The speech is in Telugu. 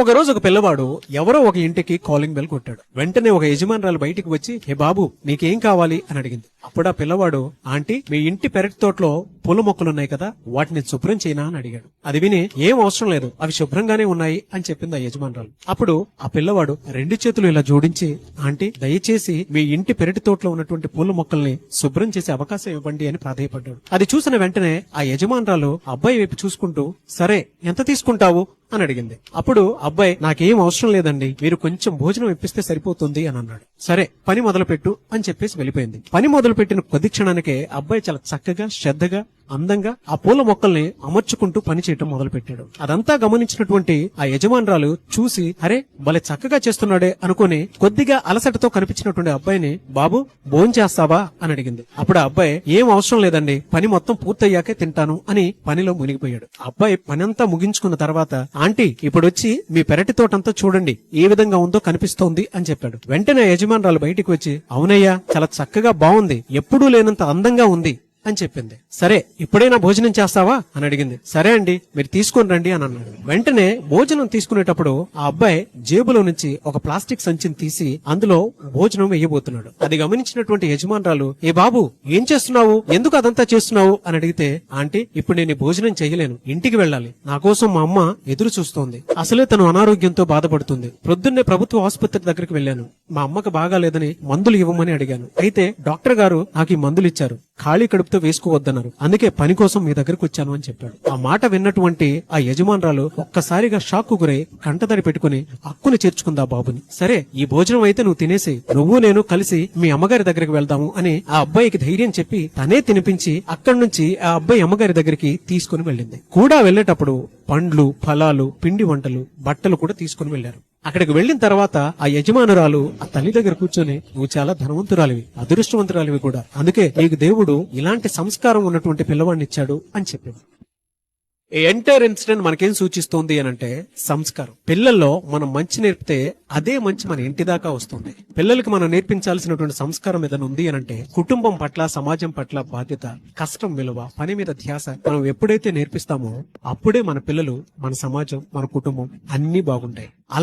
ఒక రోజు ఒక పిల్లవాడు ఎవరో ఒక ఇంటికి కాలింగ్ బెల్ కొట్టాడు. వెంటనే ఒక యజమానురాలు బయటికి వచ్చి హే బాబు నీకేం కావాలి? అని అడిగింది. అప్పుడు ఆ పిల్లవాడు ఆంటీ మీ ఇంటి పెరటి తోటలో పూల మొక్కలున్నాయి కదా వాటిని శుభ్రం చేయనా? అని అడిగాడు. అది విని ఏం అవసరం లేదు అవి శుభ్రంగానే ఉన్నాయి అని చెప్పింది ఆ యజమానురాలు. అప్పుడు ఆ పిల్లవాడు రెండు చేతులు ఇలా జోడించి ఆంటీ దయచేసి మీ ఇంటి పెరటి తోటలో ఉన్నటువంటి పూల మొక్కల్ని శుభ్రం చేసే అవకాశం ఇవ్వండి అని ప్రాధాయపడ్డాడు. అది చూసిన వెంటనే ఆ యజమానురాలు అబ్బాయి వైపు చూసుకుంటూ సరే ఎంత తీసుకుంటావు? అని అడిగింది. అప్పుడు అబ్బాయి నాకేం అవసరం లేదండి. మీరు కొంచెం భోజనం ఇప్పిస్తే సరిపోతుంది అని అన్నాడు. సరే పని మొదలుపెట్టు అని చెప్పేసి వెళ్ళిపోయింది. పని మొదలుపెట్టిన కొద్ది క్షణానికే అబ్బాయి చాలా చక్కగా శ్రద్ధగా అందంగా ఆ పూల మొక్కల్ని అమర్చుకుంటూ పని చేయటం మొదలు పెట్టాడు అదంతా గమనించినటువంటి ఆ యజమానురాలు చూసి అరే భలే చక్కగా చేస్తున్నాడే అనుకుని కొద్దిగా అలసటతో కనిపించినటువంటి అబ్బాయిని బాబు భోజనం చేస్తావా? అని అడిగింది. అప్పుడు ఆ అబ్బాయి ఏం అవసరం లేదండి పని మొత్తం పూర్తయ్యాకే తింటాను అని పనిలో మునిగిపోయాడు. అబ్బాయి అబ్బాయి పనంతా ముగించుకున్న తర్వాత ఆంటీ ఇప్పుడొచ్చి మీ పెరటి తోటంతా చూడండి ఏ విధంగా ఉందో కనిపిస్తోంది అని చెప్పాడు. వెంటనే యజమాని అభిమానురాలు బయటికి వచ్చి అవునయ్యా చాలా చక్కగా బాగుంది ఎప్పుడూ లేనంత అందంగా ఉంది. అని చెప్పింది. సరే ఇప్పుడైనా భోజనం చేస్తావా? అని అడిగింది. సరే అండి మీరు తీసుకొని రండి అని అన్నాడు. వెంటనే భోజనం తీసుకునేటప్పుడు ఆ అబ్బాయి జేబులో నుంచి ఒక ప్లాస్టిక్ సంచిని తీసి అందులో భోజనం వేయబోతున్నాడు. అది గమనించినటువంటి యజమానురాలు ఏ బాబు ఏం చేస్తున్నావు? ఎందుకు అదంతా చేస్తున్నావు? అని అడిగితే ఆంటీ ఇప్పుడు నేను భోజనం చేయలేను. ఇంటికి వెళ్ళాలి. నా కోసం మా అమ్మ ఎదురు చూస్తోంది. అసలే తను అనారోగ్యంతో బాధపడుతుంది. ప్రొద్దున్నే ప్రభుత్వ ఆసుపత్రి దగ్గరికి వెళ్ళాను. మా అమ్మకు బాగాలేదని మందులు ఇవ్వమని అడిగాను. అయితే డాక్టర్ గారు నాకు ఈ మందులు ఇచ్చారు. ఖాళీ కడుపుతో వేసుకోవద్దన్నారు. అందుకే పని కోసం మీ దగ్గరకు వచ్చాను అని చెప్పాడు. ఆ మాట విన్నటువంటి ఆ యజమానురాలు ఒక్కసారిగా షాక్ గురై కంటదడి పెట్టుకుని హక్కుని చేర్చుకుందా బాబుని. సరే ఈ భోజనం అయితే నువ్వు తినేసి నువ్వు నేను కలిసి మీ అమ్మగారి దగ్గరికి వెళ్దాము అని ఆ అబ్బాయికి ధైర్యం చెప్పి తనే తినిపించి అక్కడి నుంచి ఆ అబ్బాయి అమ్మగారి దగ్గరికి తీసుకుని వెళ్ళింది. కూడా వెళ్ళేటప్పుడు పండ్లు ఫలాలు పిండి వంటలు బట్టలు కూడా తీసుకుని వెళ్ళారు అక్కడికి వెళ్ళిన తర్వాత ఆ యజమానురాలు ఆ తల్లి దగ్గర కూర్చొని నువ్వు చాలా ధనవంతురాలివి అదృష్టవంతురాలివి కూడా. అందుకే నీకు దేవుడు ఇలాంటి సంస్కారం ఉన్నటువంటి పిల్లవాడిని ఇచ్చాడు అని చెప్పాడు. ఈ ఎంటైర్ ఇన్సిడెంట్ మనకేం సూచిస్తోంది అని అంటే సంస్కారం. పిల్లల్లో మనం మంచి నేర్పితే అదే మంచి మన ఇంటి దాకా వస్తుంది. పిల్లలకి మనం నేర్పించాల్సినటువంటి సంస్కారం ఏదైనా ఉంది అని అంటే కుటుంబం పట్ల సమాజం పట్ల బాధ్యత కష్టం విలువ పని మీద ధ్యాస మనం ఎప్పుడైతే నేర్పిస్తామో అప్పుడే మన పిల్లలు మన సమాజం మన కుటుంబం అన్ని బాగుంటాయి. అలా